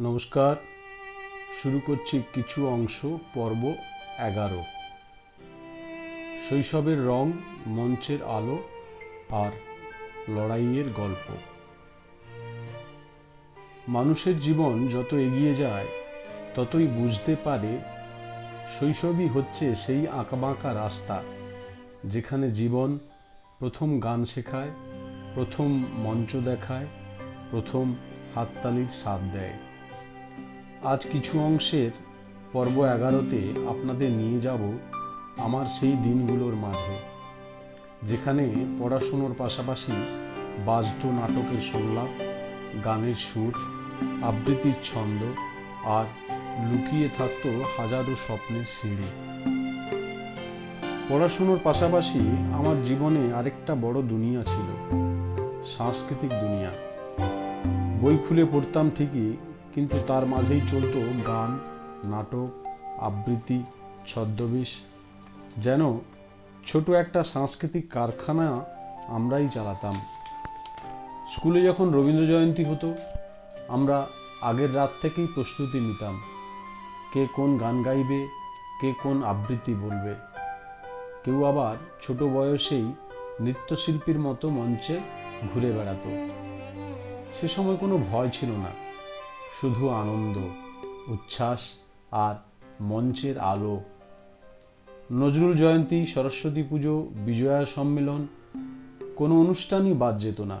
নমস্কার। শুরু করছি কিছু অংশ, পর্ব এগারো। শৈশবের রং, মঞ্চের আলো আর লড়াইয়ের গল্প। মানুষের জীবন যত এগিয়ে যায়, ততই বুঝতে পারে শৈশবই হচ্ছে সেই আঁকাবাঁকা রাস্তা, যেখানে জীবন প্রথম গান শেখায়, প্রথম মঞ্চ দেখায়, প্রথম হাততালির স্বাদ দেয়। আজ কিছু অংশের পর্ব এগারোতে আপনাদের নিয়ে যাব আমার সেই দিনগুলোর মাঝে, যেখানে পড়াশুনোর পাশাপাশি বাজত নাটকের সংলাপ, গানের সুর, আবৃত্তির ছন্দ আর লুকিয়ে থাকত হাজারো স্বপ্নের সিঁড়ি। পড়াশুনোর পাশাপাশি আমার জীবনে আরেকটা বড় দুনিয়া ছিল, সাংস্কৃতিক দুনিয়া। বই খুলে পড়তাম ঠিকই কিন্তু তার মাঝেই চলতো গান, নাটক, আবৃত্তি, ছদ্মবেশ। যেন ছোট একটা সাংস্কৃতিক কারখানা আমরাই চালাতাম। স্কুলে যখন রবীন্দ্র জয়ন্তী হতো, আমরা আগের রাত থেকেই প্রস্তুতি নিতাম। কে কোন গান গাইবে, কে কোন আবৃত্তি বলবে। কেউ আবার ছোট বয়সেই নৃত্যশিল্পীর মতো মঞ্চে ঘুরে বেড়াতো। সে সময় কোনো ভয় ছিল না। শুধু আনন্দ, উচ্ছ্বাস আর মঞ্চের আলো। নজরুল জয়ন্তী, সরস্বতী পুজো, বিজয়া সম্মেলন, কোনো অনুষ্ঠানই বাদ যেত না।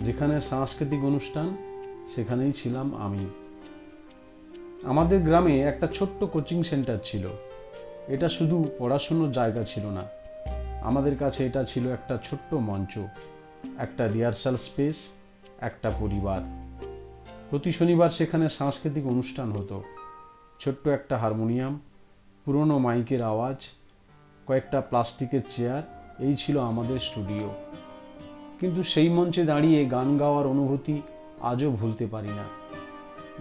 যেখানে সাংস্কৃতিক অনুষ্ঠান, সেখানেই ছিলাম আমি। আমাদের গ্রামে একটা ছোট্ট কোচিং সেন্টার ছিল। এটা শুধু পড়াশুনোর জায়গা ছিল না। আমাদের কাছে এটা ছিল একটা ছোট্ট মঞ্চ, একটা রিহার্সাল স্পেস, একটা পরিবার। প্রতি শনিবার সেখানে সাংস্কৃতিক অনুষ্ঠান হতো। ছোট্ট একটা হারমোনিয়াম, পুরনো মাইকের আওয়াজ, কয়েকটা প্লাস্টিকের চেয়ার, এই ছিল আমাদের স্টুডিও। কিন্তু সেই মঞ্চে দাঁড়িয়ে গান গাওয়ার অনুভূতি আজও ভুলতে পারি না।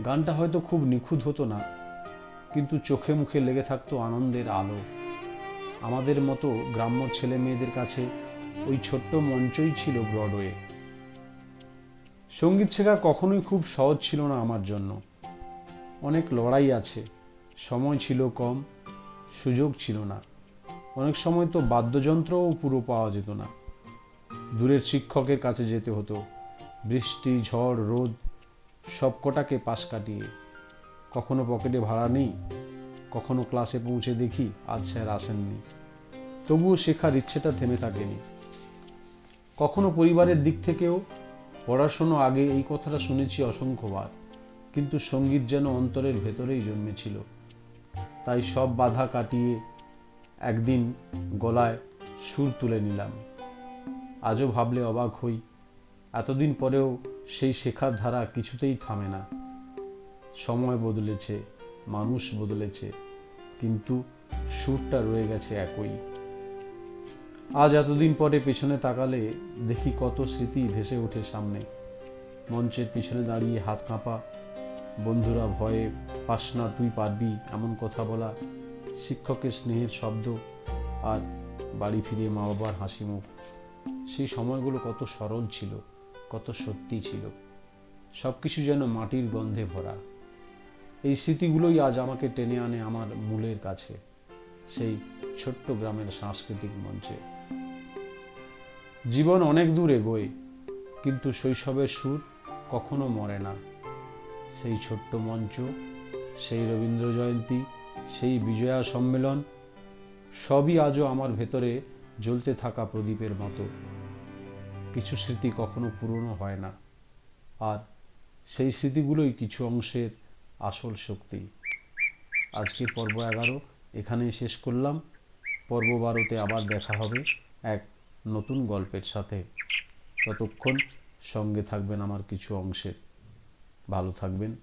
গানটা হয়তো খুব নিখুঁত হতো না, কিন্তু চোখে মুখে লেগে থাকতো আনন্দের আলো। আমাদের মতো গ্রাম্য ছেলে মেয়েদের কাছে ওই ছোট্ট মঞ্চই ছিল ব্রডওয়ে সংগীত শেখা কখনোই খুব সহজ ছিল না আমার জন্য। অনেক লড়াই আছে, সময় ছিল কম, সুযোগ ছিল না। অনেক সময় তো বাদ্যযন্ত্রও পুরো পাওয়া যেত না। দূরের শিক্ষকের কাছে যেতে হতো, বৃষ্টি, ঝড়, রোদ, সব কটাকে পাশ কাটিয়ে। কখনো পকেটে ভাড়া নেই, কখনো ক্লাসে পৌঁছে দেখি, আজ স্যার আসেননি। তবুও শেখার ইচ্ছেটা থেমে থাকেনি। কখনো পরিবারের দিক থেকেও পড়াশুনো আগে এই কথাটা শুনেছি অসংখ্যবার, কিন্তু সংগীত যেন অন্তরের ভেতরেই জন্মেছিল। তাই সব বাধা কাটিয়ে একদিন গলায় সুর তুলে নিলাম। আজও ভাবলে অবাক হই, এতদিন পরেও সেই শেখার ধারা কিছুতেই থামে না। সময় বদলেছে, মানুষ বদলেছে, কিন্তু সুরটা রয়ে গেছে একই। আজ এতদিন পরে পেছনে তাকালে দেখি কত স্মৃতি ভেসে ওঠে সামনে। মঞ্চের পিছনে দাঁড়িয়ে হাত কাঁপা, বন্ধুরা ভয়ে, পাস না, তুই পারবি এমন কথা বলা, শিক্ষকের স্নেহের শব্দ আর বাড়ি ফিরে মা বাবার হাসি মুখ সেই সময়গুলো কত সরল ছিল, কত সত্যি ছিল। সব কিছু যেন মাটির গন্ধে ভরা। এই স্মৃতিগুলোই আজ আমাকে টেনে আনে আমার মূলের কাছে। সেই ছোট্ট গ্রামের সাংস্কৃতিক মঞ্চে। জীবন অনেক দূর এগোয়, কিন্তু শৈশবের সুর কখনো মরে না। সেই ছোট্ট মঞ্চ, সেই রবীন্দ্র জয়ন্তী, সেই বিজয়া সম্মেলন, সবই আজও আমার ভেতরে জ্বলতে থাকা প্রদীপের মতো। কিছু স্মৃতি কখনো পুরনো হয় না, আর সেই স্মৃতিগুলোই কিছু অংশের আসল শক্তি। আজকের পর্ব এগারো এখানেই শেষ করলাম। পর্ব বারোতে আবার দেখা হবে এক নতুন গল্পের সাথে। ততক্ষণ সঙ্গে থাকবেন আমার কিছু অংশে। ভালো থাকবেন।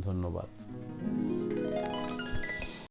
ধন্যবাদ।